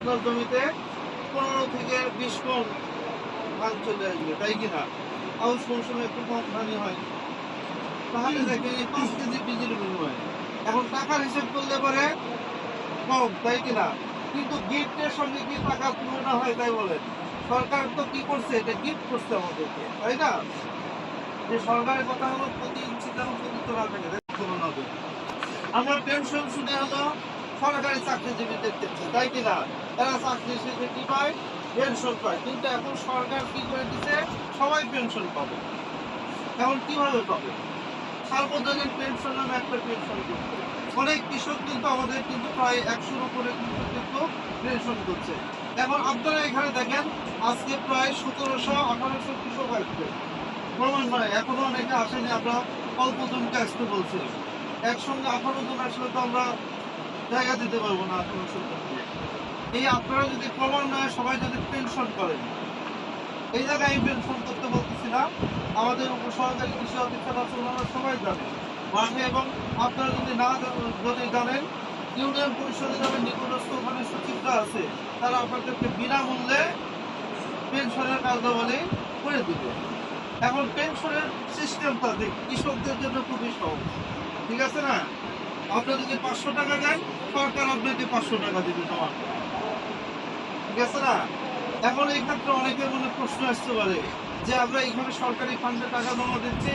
জমিতে পনেরো থেকে বিশ মন ধান চলে আসবে, তাই কিনা আউশ মৌসুমে একটু কম ধানই হয়। তাহলে দেখেন এই পাঁচ কেজি বীজের বিনিময়ে। এখন টাকার হিসাব করলে পরে কম, তাই কিনা কিন্তু গিফটের সঙ্গে কি টাকা তুলনা হয় তাই বলেন? সরকার তো কি করছে? এটা গিফট করছে আমাদেরকে, তাই না? যে সরকারের কথা হলো প্রতি ইঞ্চি যেন প্রতি তোলা থাকে তুলনা আমরা পেনশন শুনে হলো সরকারি চাকরিজীবী দেখতেছি তাই কিনা? তারা চাকরি শেষে কি পায়? পেনশন পায়। কিন্তু এখন সরকার কি করে দিচ্ছে সবাই পেনশন পাবে। এখন কীভাবে পাবে? সার্বজনীন পেনশন নামে একটা পেনশন করছে অনেক কৃষক কিন্তু আমাদের কিন্তু প্রায় একশোর উপরে কৃষক কিন্তু পেনশন করছে। এখন আপনারা এখানে দেখেন, আজকে প্রায় সতেরোশো আঠারোশো কৃষক আসবে। প্রমাণ মানে এখনও অনেকে আসেনি, আমরা অল্প জনকে আসতে বলছি। একসঙ্গে আঠারো জন আসলে তো আমরা জায়গা দিতে পারব না এই আপনারা যদি প্রমাণ নয় সবাই যদি পেনশন করেন, এই জায়গায় আমি পেনশন করতে বলতেছিলাম, আমাদের উপসহকারী কৃষি অফিসার আছে, ওনারা সবাই জানে। মাঠে এবং আপনারা যদি না যদি জানেন, ইউনিয়ন পরিষদের যাবেন নিকটস্থ ওখানে সচিবরা আছে, তারা আপনাদেরকে বিনামূল্যে পেনশনের কার্যাবলী করে দিবে। এখন পেনশনের সিস্টেমটা কৃষকদের জন্য খুবই সহজ। ঠিক আছে না? আপনি যদি পাঁচশো টাকা দেন, সরকার আপনাকে পাঁচশো টাকা দিবে তোমার ঠিক আছে না? এখন এই ক্ষেত্রে অনেকের মনে প্রশ্ন আসতে পারে যে আমরা এখানে সরকারি ফান্ডে টাকা জমা দিচ্ছি,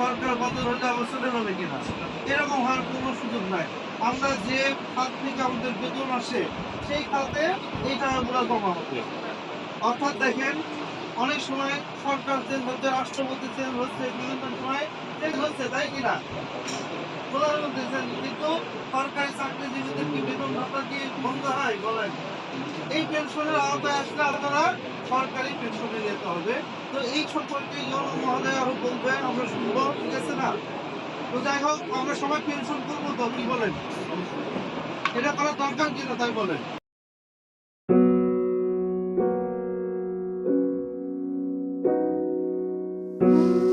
সরকার বদল হলে আবার চলে কিনা? এরকম হওয়ার কোনো সুযোগ নাই। আমরা যে খাত থেকে আমাদের বেতন আসে, সেই খাতে এই টাকাগুলো জমা হবে। অর্থাৎ দেখেন অনেক সময় সরকার চেঞ্জ হচ্ছে, রাষ্ট্রপতি চেঞ্জ হচ্ছে বিভিন্ন সময় চেঞ্জ হচ্ছে, তাই কিনা প্রধানমন্ত্রী চেঞ্জ কিন্তু সরকারি চাকরিজীবীদের কি বেতন ভাতা কি বন্ধ হয়, বলেন, এই পেনশনের আওতায় আসলে আপনারা সরকারি পেনশনে যেতে হবে। তো এই সম্পর্কে ইয়ন মহোদয় বলবেন, আমরা শুনব, ঠিক আছে না? তো যাই হোক, আমরা সবাই পেনশন করব তো কি বলেন। এটা করা দরকার কিনা তাই বলেন। Música